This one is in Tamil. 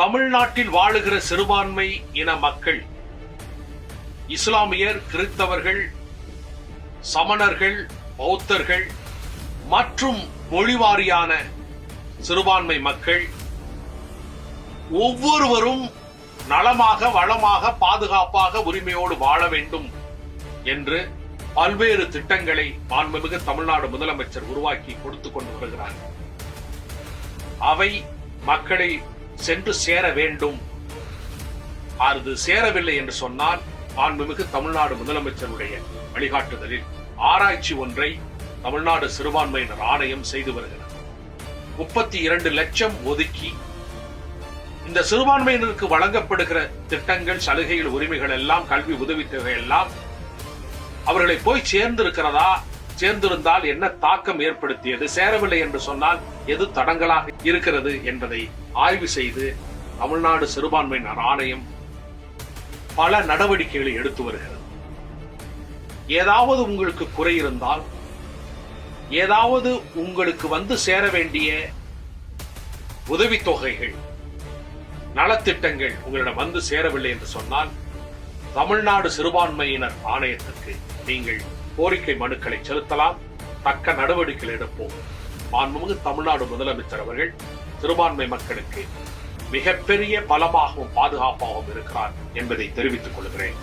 தமிழ்நாட்டில் வாழுகிற சிறுபான்மை இன மக்கள் இஸ்லாமியர் கிறிஸ்தவர்கள் சமணர்கள் பௌத்தர்கள் மற்றும் மொழிவாரியான சிறுபான்மை மக்கள் ஒவ்வொருவரும் நலமாக வளமாக பாதுகாப்பாக உரிமையோடு வாழ வேண்டும் என்று பல்வேறு திட்டங்களை மாண்புமிகு தமிழ்நாடு முதலமைச்சர் உருவாக்கி கொடுத்துக் கொண்டு வருகிறார். அவை மக்களை சென்று சேர வேண்டும். அது சேரவில்லை என்று சொன்னால் ஆன்மமிகு தமிழ்நாடு முதலமைச்சருடைய வழிகாட்டுதலில் ஆராய்ச்சி ஒன்றை தமிழ்நாடு சிறுபான்மையினர் ஆணையம் செய்து வருகிறது. முப்பத்தி இரண்டு லட்சம் ஒதுக்கி இந்த சிறுபான்மையினருக்கு வழங்கப்படுகிற திட்டங்கள் சலுகைகள் உரிமைகள் எல்லாம் கல்வி உதவித்தொகை எல்லாம் அவர்களை போய் சேர்ந்திருக்கிறதா? சேர்ந்திருந்தால் என்ன தாக்கம் ஏற்படுத்தியது? சேரவில்லை என்று சொன்னால் எது தடங்களாக இருக்கிறது என்பதை ஆய்வு செய்து தமிழ்நாடு சிறுபான்மையினர் ஆணையம் பல நடவடிக்கைகளை எடுத்து வருகிறது. ஏதாவது உங்களுக்கு குறை இருந்தால் ஏதாவது உங்களுக்கு வந்து சேர வேண்டிய உதவித்தொகைகள் நலத்திட்டங்கள் உங்களிடம் வந்து சேரவில்லை என்று சொன்னால் தமிழ்நாடு சிறுபான்மையினர் ஆணையத்திற்கு நீங்கள் கோரிக்கை மனுக்களை செலுத்தலாம். தக்க நடவடிக்கைகள் எடுப்போம். மாண்புமிகு தமிழ்நாடு முதலமைச்சர் அவர்கள் சிறுபான்மை மக்களுக்கு மிகப்பெரிய பலமாகவும் பாதுகாப்பாகவும் இருக்கிறார் என்பதை தெரிவித்துக் கொள்கிறேன்.